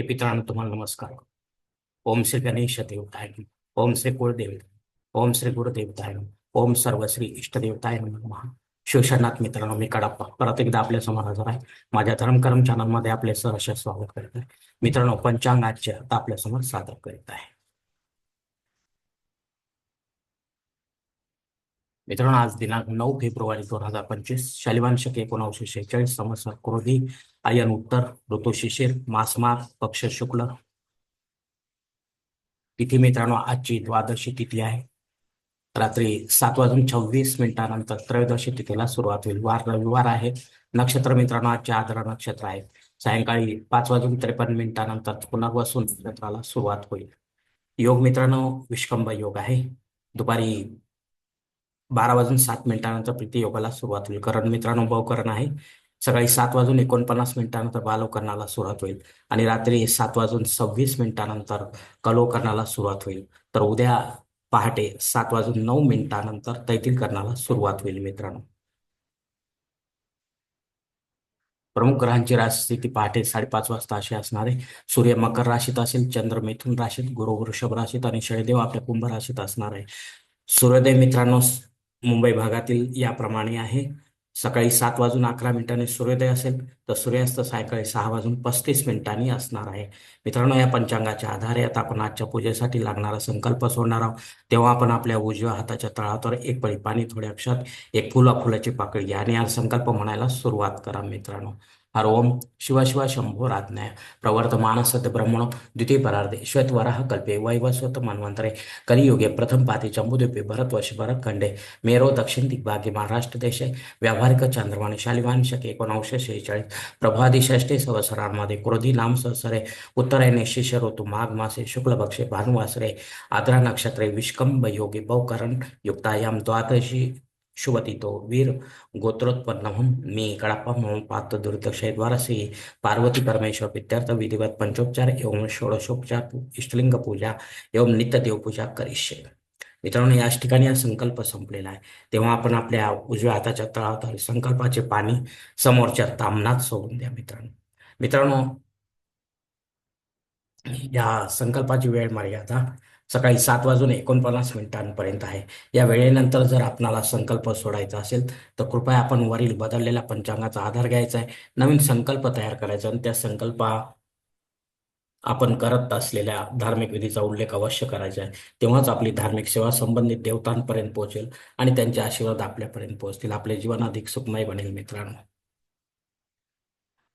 हे पित्रांनो तुम्हाला नमस्कार. ओम श्री गणेश देवताय ओम श्री कुळदेव. ओम श्री गुरुदेवताय ओम सर्व श्री इष्टदेवताय महा शिवशरणात मित्रांनो मी कडाप्पा. परत एकदा आपल्यासमोर हजर आहे. माझ्या धर्मकर्म चॅनलमध्ये आपले सहर्ष स्वागत करीत आहे मित्रांनो पंचांगाचे आता आपल्यासमोर सादर करीत आहे. मित्रांनो आज दिनांक नऊ फेब्रुवारी दोन हजार पंचवीस शालिवान शक एकोणीसशे शेहेचाळीस संवत्सर क्रोधी आयन उत्तर ऋतू शिशिर मासमार पक्ष शुक्ल. तिथी मित्रांनो आजची द्वादशी तिथी आहे. रात्री सात वाजून छव्वीस मिनिटानंतर त्रयोदशी तिथीला सुरुवात होईल. वार रविवार आहे. नक्षत्र मित्रांनो आजचे आदरा नक्षत्र आहे सायंकाळी पाच वाजून त्रेपन्न मिनिटानंतर पुनर्वसून नक्षत्राला सुरुवात होईल. योग मित्रांनो विष्कंभ योग आहे. दुपारी बारा वाजून सात मिनिटानंतर प्रीती योगाला सुरुवात होईल. कारण मित्रांनो बहुकरण आहे. सकाळी सात वाजून एकोणपन्नास मिनिटानंतर बालोकरणाला सुरुवात होईल आणि रात्री सात वाजून सव्वीस मिनिटानंतर कलोकरणाला सुरुवात होईल. तर उद्या पहाटे सात वाजून नऊ मिनिटानंतर तैतील करणाला सुरुवात होईल मित्रांनो. प्रमुख ग्रहांची राजस्थिती पहाटे साडेपाच वाजता अशी असणार आहे. सूर्य मकर राशीत असेल चंद्र मिथुन राशीत गुरु वृषभ राशीत आणि शनिदेव आपल्या कुंभ राशीत असणार आहे. सूर्योदय मित्रांनो मुंबई भागातील याप्रमाणे आहे. सकाळी सात वाजून अकरा मिनिटांनी सूर्योदय असेल तर सूर्यास्त सायंकाळी सहा वाजून पस्तीस मिनिटांनी असणार आहे. मित्रांनो या पंचांगाच्या आधारे आता आपण आजच्या पूजेसाठी लागणारा संकल्प सोडणार आहोत. तेव्हा आपण आपल्या उजव्या हाताच्या तळावर एक पळी पाणी थोड्या अक्षात एक फुला फुलाची पाकळी घ्या आणि हा संकल्प म्हणायला सुरुवात करा मित्रांनो. हर ओम शिव शिव शंभो राज्ञाय प्रवर्तमान सत ब्रह्मणो द्वितीय परार्धे कल्पे वैवस्वत मन्वंतरे कलियुगे प्रथम पाते चंबुद्वीपे भरतवर्ष भरत खंडे मेरो दक्षिण दिग्भागे महाराष्ट्र देशे व्यावहारिक चंद्रवाणी शालिवान शके एकोणीसशे शेहेचाळीस। प्रभादी षष्टे संवत्सरांमध्ये क्रोधी नाम संवत्सरे उत्तरायणे शिष्य ऋतू माघ मासे शुक्ल भानुवासरे आद्रा नक्षत्रे विष्कंभ योगी बहुकरण युक्तायाम द्वादशी शुभतितो वीर गोत्रोत्पन्नहं मी कडाप्पा मम पात्र दुर्दक्षेद्वारा श्री पार्वती परमेश्वर विद्यार्थ विधिवत पंचोपचार एवं षोडशोपचार इष्टलिंग पूजा एवं नित्य देवपूजा करिष्य। मित्रांनो याच ठिकाणी हा संकल्प संपलेला आहे. तेव्हा आपण आपल्या उजव्या हाताच्या तळावर संकल्पाचे पाणी समोरच्या तामनात सोडून द्या मित्रांनो. मित्रांनो या संकल्पाची वेळ मर्यादा सकाळी सात वाजून एकोणपन्नास मिनिटांपर्यंत आहे. या वेळेनंतर जर आपणाला संकल्प सोडायचा असेल तर कृपया आपण वरील बदललेल्या पंचांगाचा आधार घ्यायचा आहे. नवीन संकल्प तयार करायचा आणि त्या संकल्पा आपण करत असलेल्या धार्मिक विधीचा उल्लेख अवश्य करायचा आहे. तेव्हाच आपली धार्मिक सेवा संबंधित देवतांपर्यंत पोहोचेल आणि त्यांचे आशीर्वाद आपल्यापर्यंत पोहोचतील. आपले जीवन अधिक सुखमय बनेल मित्रांनो.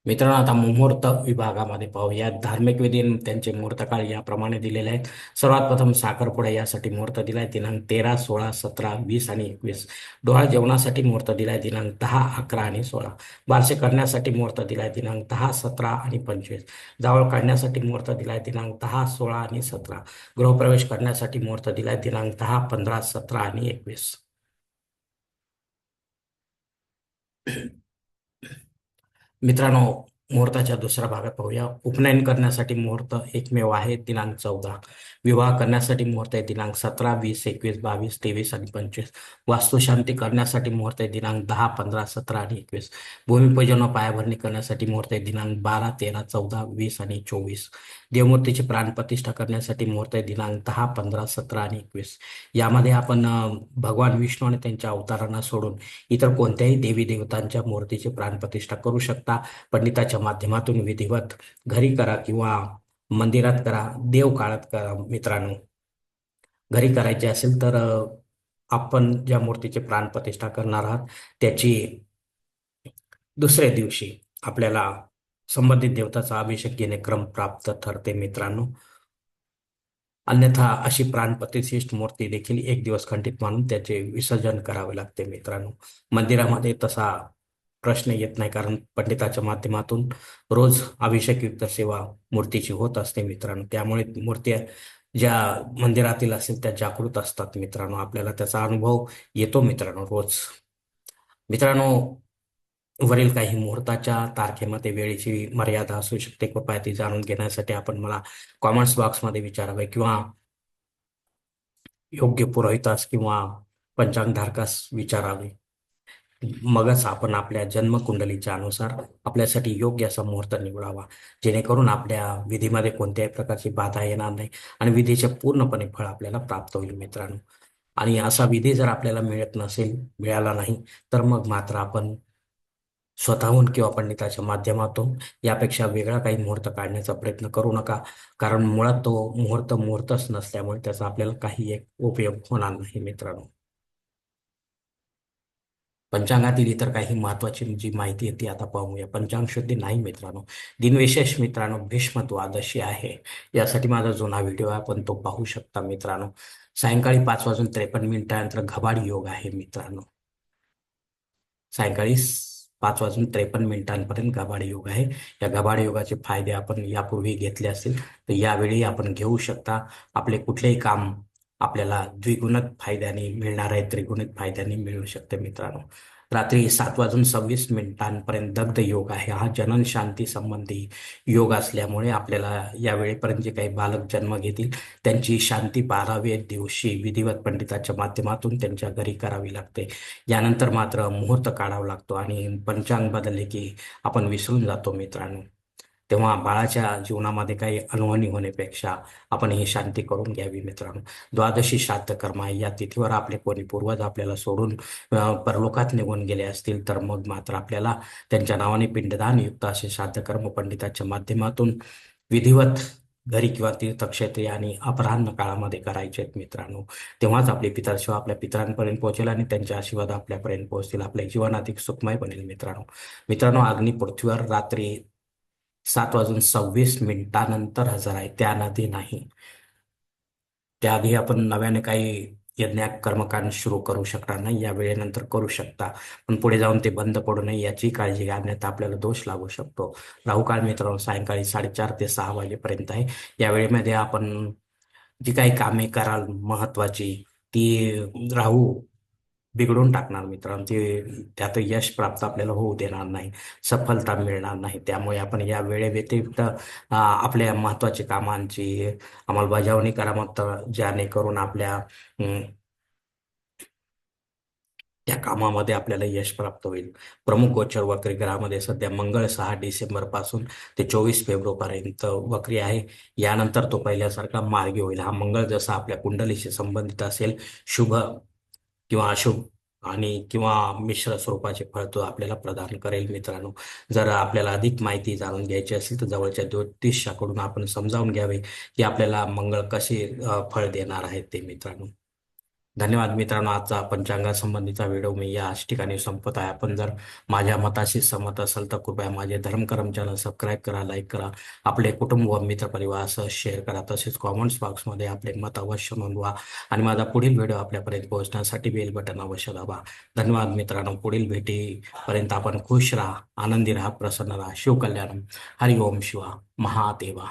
मित्रांनो आता मुहूर्त विभागामध्ये पाहूया. धार्मिक विधीन त्यांचे मुहूर्तकाळ याप्रमाणे दिलेले आहेत. सर्वात प्रथम साखरपुडा यासाठी मुहूर्त दिलाय. दिनांक तेरा सोळा सतरा वीस आणि एकवीस. डोहाळ जेवणासाठी मुहूर्त दिलाय. दिनांक दहा अकरा आणि सोळा. बारसे करण्यासाठी मुहूर्त दिलाय. दिनांक दहा सतरा आणि पंचवीस. जावळ काढण्यासाठी मुहूर्त दिलाय. दिनांक दहा सोळा आणि सतरा. गृहप्रवेश करण्यासाठी मुहूर्त दिलाय. दिनांक दहा पंधरा सतरा आणि एकवीस. मित्रांनो मुहूर्ताच्या दुसऱ्या भागात पाहूया. उपनयन करण्यासाठी मुहूर्त एकमेव आहे दिनांक चौदा. विवाह करण्यासाठी मुहूर्त आहे दिनांक सतरा वीस एकवीस बावीस तेवीस आणि पंचवीस. वास्तुशांती करण्यासाठी मुहूर्त आहे दिनांक दहा पंधरा सतरा आणि एकवीस. भूमिपूजन व पायाभरणी करण्यासाठी मुहूर्त आहे दिनांक बारा तेरा चौदा वीस आणि चोवीस. देवमूर्तीची प्राणप्रतिष्ठा करण्यासाठी मुहूर्त आहे दिनांक दहा पंधरा सतरा आणि एकवीस. यामध्ये आपण भगवान विष्णू आणि त्यांच्या अवतारांना सोडून इतर कोणत्याही देवी देवतांच्या मूर्तीची प्राणप्रतिष्ठा करू शकता. पंडिताच्या माध्यमातून विधिवत घरी करा किंवा मंदिरात करा देव काळात करा मित्रांनो. घरी करायचे असेल तर आपण ज्या मूर्तीची प्राणप्रतिष्ठा करणार आहात त्याची दुसऱ्या दिवशी आपल्याला संबंधित देवताचा अभिषेक घेणे क्रम प्राप्त ठरते मित्रांनो. अन्यथा अशी प्राणप्रतिष्ठित मूर्ती देखील एक दिवस खंडित मानून त्याचे विसर्जन करावे लागते मित्रांनो. मंदिरामध्ये तसा प्रश्न येत नाही कारण पंडिताच्या माध्यमातून रोज अभिषेक युक्त सेवा मूर्तीची होत असते मित्रांनो. त्यामुळे मूर्ती ज्या मंदिरातील असेल त्या जागृत असतात मित्रांनो. आपल्याला त्याचा अनुभव येतो मित्रांनो रोज. मित्रांनो वरील काही मुहूर्ताच्या तारखेमध्ये वेळेची मर्यादा असू शकते. कृपया ती जाणून घेण्यासाठी आपण मला कॉमेंट्स बॉक्समध्ये विचारावे किंवा योग्य पुरोहितास किंवा पंचांगधारकास विचारावे. मगच आपण आपल्या जन्मकुंडलीच्या अनुसार आपल्यासाठी योग्य असा मुहूर्त निवडावा जेणेकरून आपल्या विधीमध्ये कोणत्याही प्रकारची बाधा येणार नाही आणि विधीचे पूर्णपणे फळ आपल्याला प्राप्त होईल मित्रांनो. आणि असा विधी जर आपल्याला मिळत नसेल मिळाला नाही तर मग मात्र आपण स्वतःहून किंवा पंडिताच्या माध्यमातून यापेक्षा वेगळा काही मुहूर्त काढण्याचा प्रयत्न करू नका. कारण मुळात तो मुहूर्त मुहूर्तच नसल्यामुळे त्याचा आपल्याला काही एक उपयोग होणार नाही मित्रांनो. पंचांगातील इतर काही महत्वाची जी माहिती आहे ती आता पाहूया. पंचांग शुद्धी नाही मित्रांनो. दिनविशेष मित्रांनो भीष्म द्वादशी आहे. यासाठी माझा जुना व्हिडिओ आहे आपण तो पाहू शकता मित्रांनो. सायंकाळी पाच वाजून त्रेपन्न मिनिटानंतर घबाड योग आहे मित्रांनो. सायंकाळी पाच वाजून त्रेपन्न मिनिटांपर्यंत गबाड योग आहे. या गबाड योगाचे फायदे आपण यापूर्वी घेतले असतील तर यावेळी आपण घेऊ शकता. आपले कुठलेही काम आपल्याला द्विगुणित फायद्याने मिळणार आहे त्रिगुणित फायद्याने मिळू शकते मित्रांनो. रात्री सात वाजून सव्वीस मिनिटांपर्यंत दग्ध योग आहे. हा जनन शांती संबंधी योग असल्यामुळे आपल्याला यावेळेपर्यंत जे काही बालक जन्म घेतील त्यांची शांती बाराव्या दिवशी विधिवत पंडिताच्या माध्यमातून त्यांच्या घरी करावी लागते. यानंतर मात्र मुहूर्त काढावा लागतो आणि पंचांग बदलले की आपण विसरून जातो मित्रांनो. तेव्हा बाळाच्या जीवनामध्ये काही अनहोनी होण्यापेक्षा आपण ही शांती करून घ्यावी मित्रांनो. द्वादशी श्राद्ध कर्म आहे. या तिथीवर आपले कोणी पूर्वज आपल्याला सोडून परलोकात निघून गेले असतील तर मग मात्र आपल्याला त्यांच्या नावाने पिंडदान युक्त असे श्राद्ध कर्म पंडिताच्या माध्यमातून विधिवत घरी किंवा तीर्थक्षेत्री आणि अपराह्न काळामध्ये करायचे आहेत मित्रांनो. तेव्हाच आपले पितरशिवाय आपल्या पितरांपर्यंत पोहोचेल आणि त्यांचे आशीर्वाद आपल्यापर्यंत पोहोचतील. आपले जीवन अधिक सुखमय बनेल मित्रांनो. मित्रांनो अग्नी पृथ्वीवर रात्री सात वाजून सव्वीस मिनिटानंतर हजर आहे. त्याआधी नाही. त्याआधी आपण नव्याने काही यज्ञ कर्मकांड सुरू करू शकणार नाही. या वेळेनंतर करू शकता. पण पुढे जाऊन ते बंद पडू नये याची काळजी घ्या अन्यथा आपल्याला दोष लागू शकतो. राहुकाळ मित्रांनो सायंकाळी साडेचार ते सहा वाजेपर्यंत आहे. या वेळेमध्ये आपण जी काही कामे कराल महत्वाची ती राहू बिघडून टाकणार मित्र ते त्यात यश प्राप्त आपल्याला होऊ देणार नाही सफलता मिळणार नाही. त्यामुळे आपण या वेळेव्यतिरिक्त आपल्या महत्त्वाच्या कामांची अंमलबजावणी करा मग ज्याने करून आपल्या त्या कामामध्ये आपल्याला यश प्राप्त होईल. प्रमुख गोचर वक्री ग्रहामध्ये सध्या मंगळ सहा डिसेंबरपासून ते चोवीस फेब्रुवारीपर्यंत वक्री आहे. यानंतर तो पहिल्यासारखा मार्गी होईल. हा मंगळ जसा आपल्या कुंडलीशी संबंधित असेल शुभ किंवा अशुभ आणि किंवा मिश्र स्वरूपाचे फळ तो आपल्याला प्रदान करेल मित्रांनो. जर आपल्याला अधिक माहिती जाणून घ्यायची असेल तर जवळच्या ज्योतिषाकडून आपण समजावून घ्यावे की आपल्याला मंगळ कसे फळ देणार आहेत ते मित्रांनो. धन्यवाद मित्रांनो आजचा पंचांगासंबंधीचा व्हिडिओ मी याच ठिकाणी संपत आहे. आपण जर माझ्या मताशी सहमत असेल तर कृपया माझे धर्मकरम चॅनल सबस्क्राईब करा लाईक करा. आपले कुटुंब व मित्रपरिवारासह शेअर करा. तसेच कॉमेंट्स बॉक्समध्ये आपले मत अवश्य नोंदवा आणि माझा पुढील व्हिडिओ आपल्यापर्यंत पोहोचण्यासाठी बेल बटन अवश्य दाबा. धन्यवाद मित्रांनो पुढील भेटीपर्यंत आपण खुश राहा आनंदी राहा प्रसन्न राहा. शिवकल्याण. हरिओम शिवा. महादेवा.